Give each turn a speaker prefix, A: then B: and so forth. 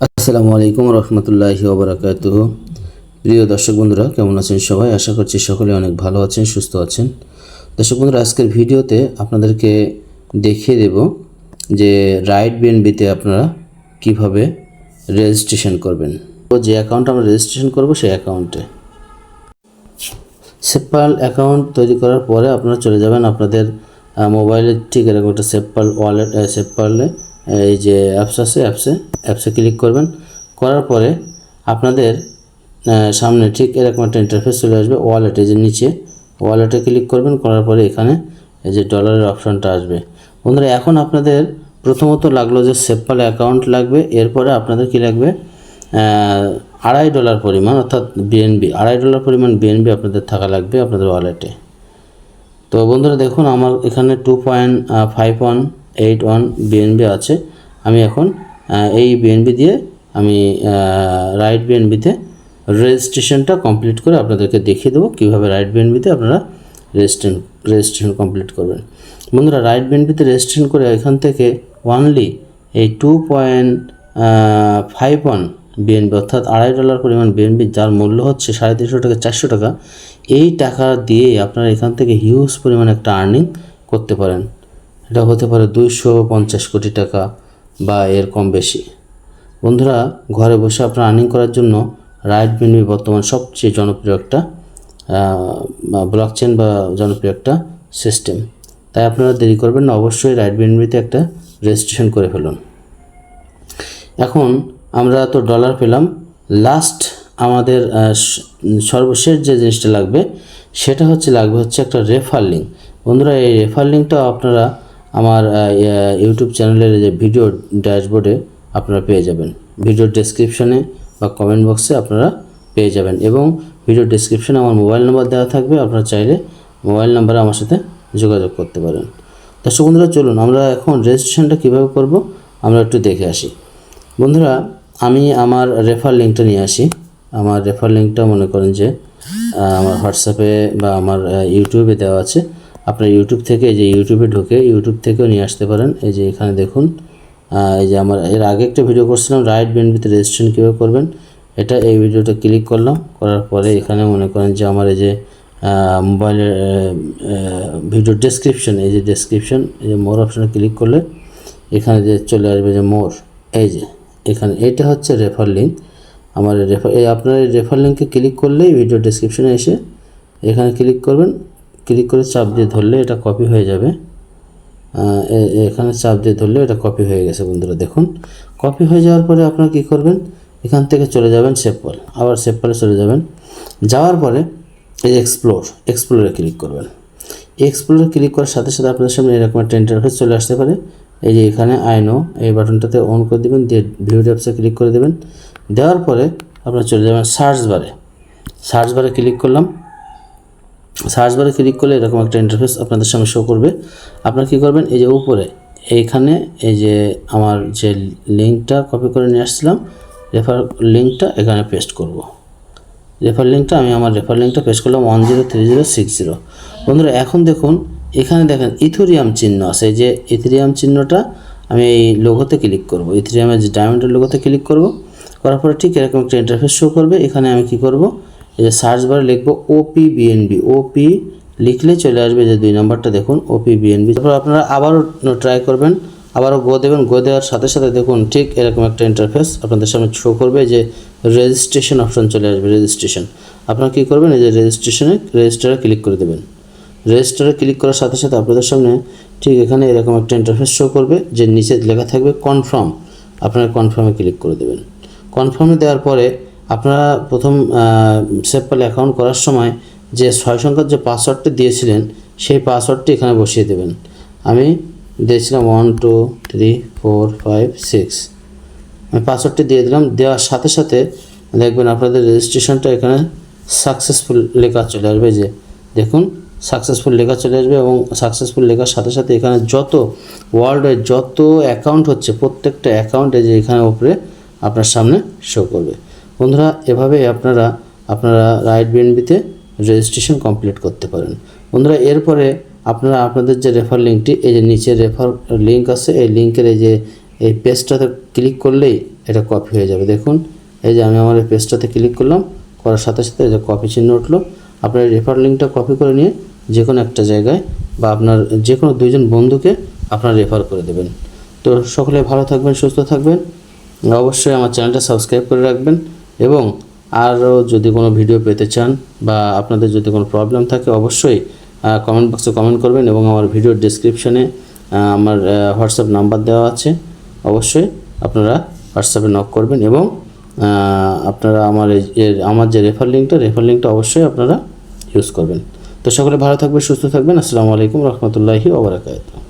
A: আসসালামু আলাইকুম রহমতুল্লাহি ওবরাকাত প্রিয় দর্শক বন্ধুরা, কেমন আছেন সবাই? আশা করছি সকলে অনেক ভালো আছেন, সুস্থ আছেন। দর্শক বন্ধুরা, আজকের ভিডিওতে আপনাদেরকে দেখিয়ে দেব যে রাইট বিএনবিতে আপনারা কীভাবে রেজিস্ট্রেশন করবেন। তো যে অ্যাকাউন্ট আমরা রেজিস্ট্রেশন করব, সেই অ্যাকাউন্টে। সেপাল অ্যাকাউন্ট তৈরি করার পরে আপনারা চলে যাবেন আপনাদের মোবাইলের ঠিক এরকম একটা সেপাল ওয়ালেট সেপালে এই যে অ্যাপস আছে, অ্যাপসে অ্যাপসে ক্লিক করবেন। করার পরে আপনাদের সামনে ঠিক এরকম একটা ইন্টারফেস চলে আসবে ওয়ালেটে যে নিচে। ওয়ালেটে ক্লিক করবেন, করার পরে এখানে এই যে ডলারের অপশনটা আসবে। বন্ধুরা, এখন আপনাদের প্রথমত লাগল যে সেপাল অ্যাকাউন্ট লাগবে, এরপরে আপনাদের কি লাগবে? আড়াই ডলার পরিমাণ অর্থাৎ বিএনবি আড়াই ডলার পরিমাণ বিএনবি আপনাদের থাকা লাগবে আপনাদের ওয়ালেটে তো বন্ধুরা, দেখুন আমার এখানে two point five one eight one BNB আছে। আমি এখন এই বিএনবি দিয়ে আমি রাইট বিএনবিতে রেজিস্ট্রেশনটা কমপ্লিট করে আপনাদেরকে দেখিয়ে দেবো কীভাবে রাইট বিএনবিতে আপনারা রেজিস্ট্রেশন রেজিস্ট্রেশন কমপ্লিট করবেন। বন্ধুরা রাইট বিএনবিতে রেজিস্ট্রেশন করে এখান থেকে ওয়ানলি এই two point five one BNB অর্থাৎ আড়াই ডলার পরিমাণ বিএনবি যার মূল্য হচ্ছে সাড়ে তিনশো টাকা, চারশো টাকা, এই টাকা দিয়ে আপনারা এখান থেকে হিউজ পরিমাণ একটা আর্নিং করতে পারেন। এটা হতে পারে দুইশো পঞ্চাশ কোটি টাকা বা এর কম বেশি। বন্ধুরা, ঘরে বসে আপনারা আর্নিং করার জন্য রাইট বিএনবি বর্তমান সবচেয়ে জনপ্রিয় একটা ব্লক চেন বা জনপ্রিয় একটা সিস্টেম তাই আপনারা দেরি করবেন না, অবশ্যই রাইট বিএনবিতে একটা রেজিস্ট্রেশন করে ফেলুন। এখন আমরা তো ডলার পেলাম। লাস্ট আমাদের সর্বশেষ যে জিনিসটা লাগবে, সেটা হচ্ছে, লাগবে হচ্ছে একটা রেফার লিঙ্ক বন্ধুরা, এই রেফার লিঙ্কটা আপনারা আমার ইউটিউব চ্যানেলের যে ভিডিও ড্যাশবোর্ডে আপনারা পেয়ে যাবেন। ভিডিও ডেসক্রিপশনে বা কমেন্ট বক্সে আপনারা পেয়ে যাবেন এবং ভিডিও ডেসক্রিপশনে আমার মোবাইল নাম্বার দেওয়া থাকবে। আপনারা চাইলে মোবাইল নাম্বারে আমার সাথে যোগাযোগ করতে পারেন। দর্শক বন্ধুরা, চলুন আমরা এখন রেজিস্ট্রেশনটা কীভাবে করব আমরা একটু দেখে আসি। বন্ধুরা, আমি আমার রেফার লিঙ্কটা নিয়ে আসি। আমার রেফার লিঙ্কটা মনে করেন যে আমার হোয়াটসঅ্যাপে বা আমার ইউটিউবে দেওয়া আছে। আপনার ইউটিউব থেকে এই যে ইউটিউবে ঢুকে ইউটিউব থেকেও নিয়ে আসতে পারেন। এই যে এখানে দেখুন এই যে আমার এর আগে একটা ভিডিও করছিলাম রাইট বেন বিএনবিতে রেজিস্ট্রেশন কীভাবে করবেন? এটা এই ভিডিওটা ক্লিক করলাম, করার পরে এখানে মনে করেন যে আমার এই যে মোবাইলের ভিডিও ডেসক্রিপশন এই যে ডেসক্রিপশন এই যে মোর অপশানে ক্লিক করলে এখানে যে চলে আসবে যে মোর এই যে এখানে এটা হচ্ছে রেফার লিঙ্ক আমার রেফার এই আপনার এই রেফার লিঙ্কে ক্লিক করলেই ভিডিও ডেসক্রিপশনে এসে এখানে ক্লিক করবেন। ক্লিক করে চাপ দিয়ে ধরলে এটা কপি হয়ে যাবে। এখানে চাপ দিয়ে ধরলে এটা কপি হয়ে গেছে বন্ধুরা, দেখুন। কপি হয়ে যাওয়ার পরে আপনারা কী করবেন? এখান থেকে চলে যাবেন সেপল আবার সেপলে চলে যাবেন। যাওয়ার পরে এই এক্সপ্লোর এক্সপ্লোরে ক্লিক করবেন। এক্সপ্লোরে ক্লিক করার সাথে সাথে আপনাদের সামনে এরকম একটা ইন্টারফেস চলে আসতে পারে। এই যে এখানে আইনো এই বাটনটাতে অন করে দেবেন, দিয়ে ভিডিও ট্যাপসে ক্লিক করে দেবেন। দেওয়ার পরে আপনারা চলে যাবেন সার্চ বারে সার্চ বারে ক্লিক করলাম। সার্চ বারে ক্লিক করলে এরকম একটা ইন্টারফেস আপনাদের সামনে শো করবে। আপনারা কী করবেন? এই যে উপরে, এইখানে এই যে আমার যে লিঙ্কটা কপি করে নিয়ে আসছিলাম রেফার লিঙ্কটা এখানে পেস্ট করব। রেফার লিঙ্কটা আমি আমার রেফার লিঙ্কটা পেস্ট করলাম one zero three zero six zero বন্ধুরা, এখন দেখুন, এখানে দেখেন ইথোরিয়াম চিহ্ন আছে। যে ইথোরিয়াম চিহ্নটা আমি এই লোগোতে ক্লিক করব। ইথোরিয়ামের যে ডায়মন্ডের লোগোতে ক্লিক করব। করার পরে ঠিক এরকম একটা ইন্টারফেস শো করবে। এখানে আমি কি করব? এই যে সার্চ বারে লিখব ওপি বিএনবি ওপি লিখলে চলে আসবে যে দুই নম্বরটা দেখুন ওপি বিএনবি তারপর আপনারা আবারও ট্রাই করবেন, আবারও গো দেবেন গো দেওয়ার সাথে সাথে দেখুন ঠিক এরকম একটা ইন্টারফেস আপনাদের সামনে শো করবে যে রেজিস্ট্রেশন অপশন চলে আসবে রেজিস্ট্রেশন আপনারা কী করবেন, এই যে রেজিস্ট্রেশনে রেজিস্টারে ক্লিক করে দেবেন। রেজিস্টারে ক্লিক করার সাথে সাথে আপনাদের সামনে ঠিক এখানে এরকম একটা ইন্টারফেস শো করবে যে নিচে লেখা থাকবে কনফার্ম আপনারা কনফার্মে ক্লিক করে দেবেন। কনফার্মে দেওয়ার পরে আপনারা প্রথম সেপল অ্যাকাউন্ট করার সময় যে ছয় সংখ্যার যে পাসওয়ার্ডটি দিয়েছিলেন, সেই পাসওয়ার্ডটি এখানে বসিয়ে দেবেন। আমি দিয়েছিলাম one two three four five six আমি পাসওয়ার্ডটি দিয়ে দিলাম, দেওয়ার সাথে সাথে দেখবেন আপনাদের রেজিস্ট্রেশনটা এখানে সাকসেসফুল লেখা চলে আসবে যে। দেখুন সাকসেসফুল লেখা চলে আসবে এবং সাকসেসফুল লেখার সাথে সাথে এখানে যত ওয়ার্ল্ডে যত অ্যাকাউন্ট হচ্ছে, প্রত্যেকটা অ্যাকাউন্টে যে এখানে ওপরে আপনার সামনে শো করবে। বন্ধুরা, এভাবে আপনারা আপনারা রাইট বিএনবিতে রেজিস্ট্রেশন কমপ্লিট করতে পারেন। বন্ধুরা, এরপরে আপনারা আপনাদের যে রেফার লিঙ্কটি এই যে নিচে রেফার লিঙ্ক আছে, এই লিঙ্কের এই যে, এই পেজটাতে ক্লিক করলেই এটা কপি হয়ে যাবে। দেখুন, এই যে আমি আমার এই পেজটাতে ক্লিক করলাম, করার সাথে সাথে এই যে কপি চিহ্ন উঠল। আপনার রেফার লিঙ্কটা কপি করে নিয়ে যে কোনো একটা জায়গায় বা আপনার যে কোনো দুইজন বন্ধুকে আপনার রেফার করে দেবেন। তো সকলে ভালো থাকবেন, সুস্থ থাকবেন। অবশ্যই আমার চ্যানেলটা সাবস্ক্রাইব করে রাখবেন। এবং আরও যদি কোনো ভিডিও পেতে চান বা আপনাদের যদি কোনো প্রবলেম থাকে, অবশ্যই কমেন্ট বক্সে কমেন্ট করবেন এবং আমার ভিডিওর ডিসক্রিপশনে আমার হোয়াটসঅ্যাপ নাম্বার দেওয়া আছে। অবশ্যই আপনারা হোয়াটসঅ্যাপে নক করবেন এবং আপনারা আমার এর- আমার যে রেফার লিঙ্কটা রেফার লিঙ্কটা অবশ্যই আপনারা ইউজ করবেন। তো সকলে ভালো থাকবেন, সুস্থ থাকবেন। আসসালামু আলাইকুম রহমতুল্লাহি ওবরাকাতুহ